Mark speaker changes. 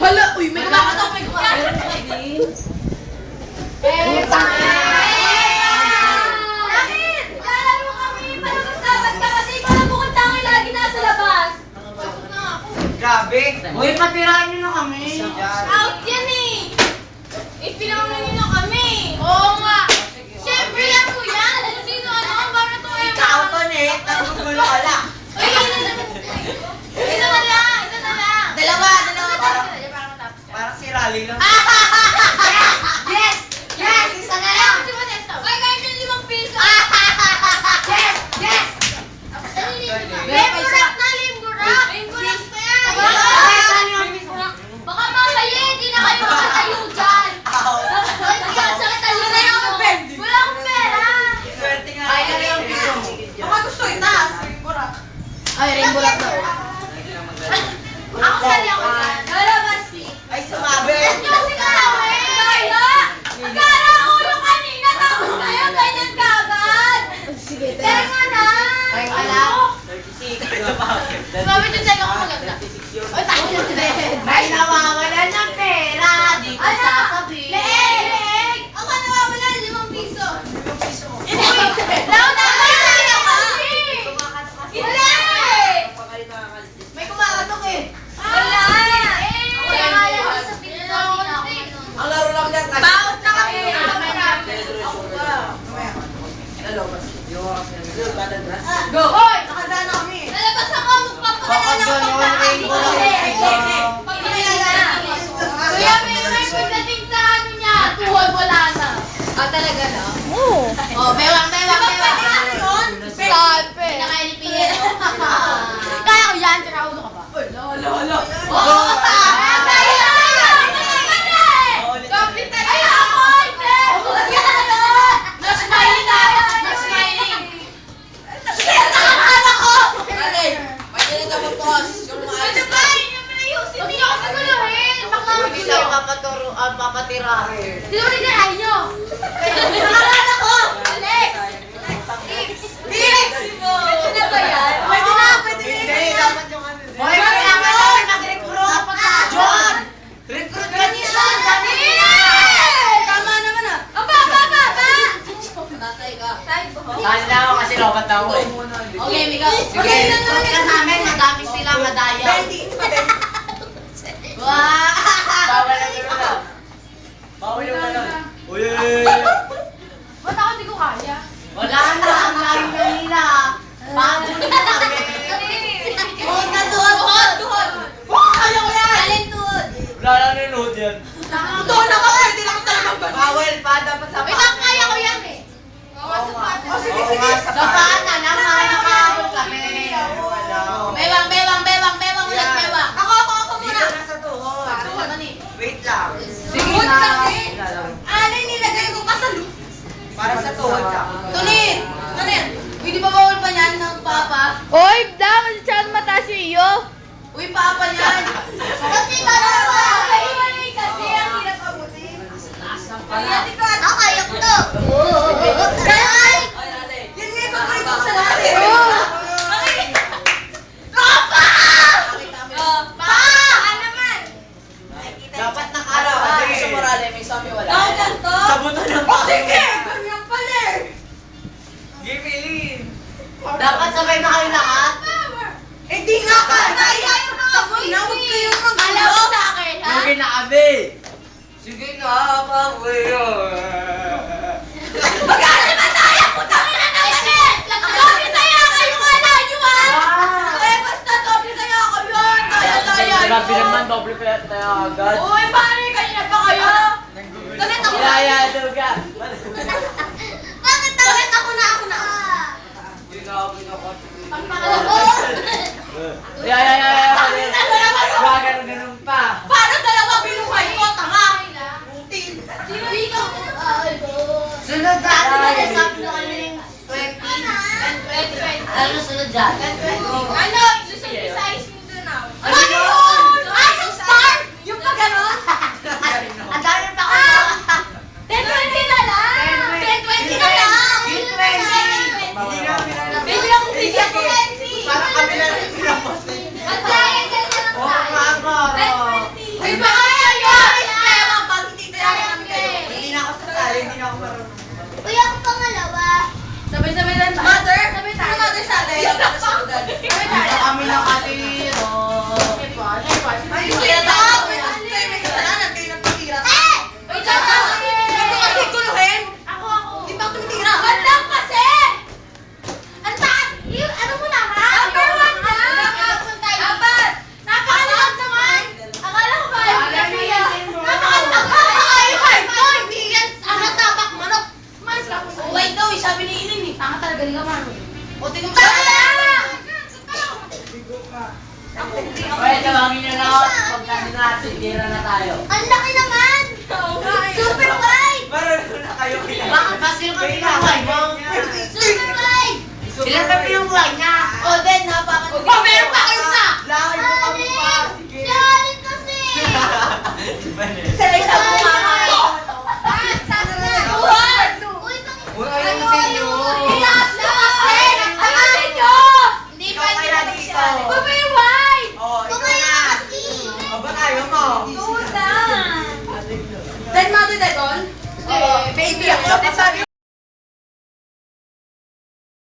Speaker 1: Hala, uy, may mga topic ko.
Speaker 2: Eh, Bakit? Lalaro kami para magsabat ka kasi para bukod tayo lagi nasa labas.
Speaker 3: Grabe. Uy, patirahan nyo na kami.
Speaker 2: Out yan eh. Ipinauna nyo na kami. Oo nga. Siyempre yan, kuya. Sino ano? Para to ay...
Speaker 3: Ikaw to, Net. Tanong mo
Speaker 2: na wala.
Speaker 3: Tali lang.
Speaker 1: Ah! Go! Hoy! Nakadaan kami.
Speaker 2: Lalabas ako! Magpapakilala ko
Speaker 3: ng tahan.
Speaker 2: Pagpakilala na. Kuya, may may pagdating sa ano niya. Tuhod, wala na.
Speaker 1: Ah, talaga na?
Speaker 2: Oo.
Speaker 1: Oh, bewang, bewang, bewang.
Speaker 3: ang papatira.
Speaker 2: Sino ba nitirahin nyo? Nakakala ko! Alex!
Speaker 1: Lips!
Speaker 2: Lips! Ano ba yan? May
Speaker 3: Oo nga, sa
Speaker 1: Dapat kami.
Speaker 3: Wala.
Speaker 1: Bewang, bewang, bewang, bewang, ulit, bewang. Ako, ako, ako muna.
Speaker 3: Dito na sa tuhod.
Speaker 1: Ano ba ni?
Speaker 3: Wait lang.
Speaker 1: Sige
Speaker 2: Tuhod
Speaker 1: na.
Speaker 2: kasi.
Speaker 1: Ano nilagay ko pa sa lu-
Speaker 3: Para sa tuhod ka.
Speaker 1: Tulit! Tulit! Uy, di bawal pa niyan ng papa?
Speaker 2: Oy, daw, masyadong mataas yung iyo.
Speaker 1: Uy, papa niyan!
Speaker 2: Kasi papa! Kasi ang hirap abutin.
Speaker 1: Ako, kaya ko to. Hindi. Dapat sabay na kayo lahat. Eh
Speaker 2: di
Speaker 1: nga
Speaker 2: ka. Kaya yung mga
Speaker 3: Huwag kayo mag Alam mo sa akin,
Speaker 1: ha? Sige na
Speaker 3: kami.
Speaker 1: Sige na kami. Mag-aaral ba tayo? Putang ina na kasi! Doble tayo kayo nga lang, yung Ah. Eh, basta doble tayo ako yun. Ah, kaya kaya yun.
Speaker 3: Grabe naman, doble pa tayo agad.
Speaker 1: Uy, pare, kanina pa kayo. Tulit ako.
Speaker 3: Yaya, Duga.
Speaker 1: Ang
Speaker 3: Yaya, yaya, yaya!
Speaker 1: Bakit ano naman yun?
Speaker 3: Wag ganun ganun pa!
Speaker 1: Paano dalawa binuhay ko? Tanga!
Speaker 2: Sino dito?
Speaker 1: Sunod na!
Speaker 3: Ano yung
Speaker 1: na kami ng 20 and 20? Ano sunod dyan?
Speaker 2: sino ka pinaway mo? Sino ka pinaway niya?
Speaker 1: O,
Speaker 2: then, napaka- O,
Speaker 3: meron pa kayo
Speaker 1: isa! Lahat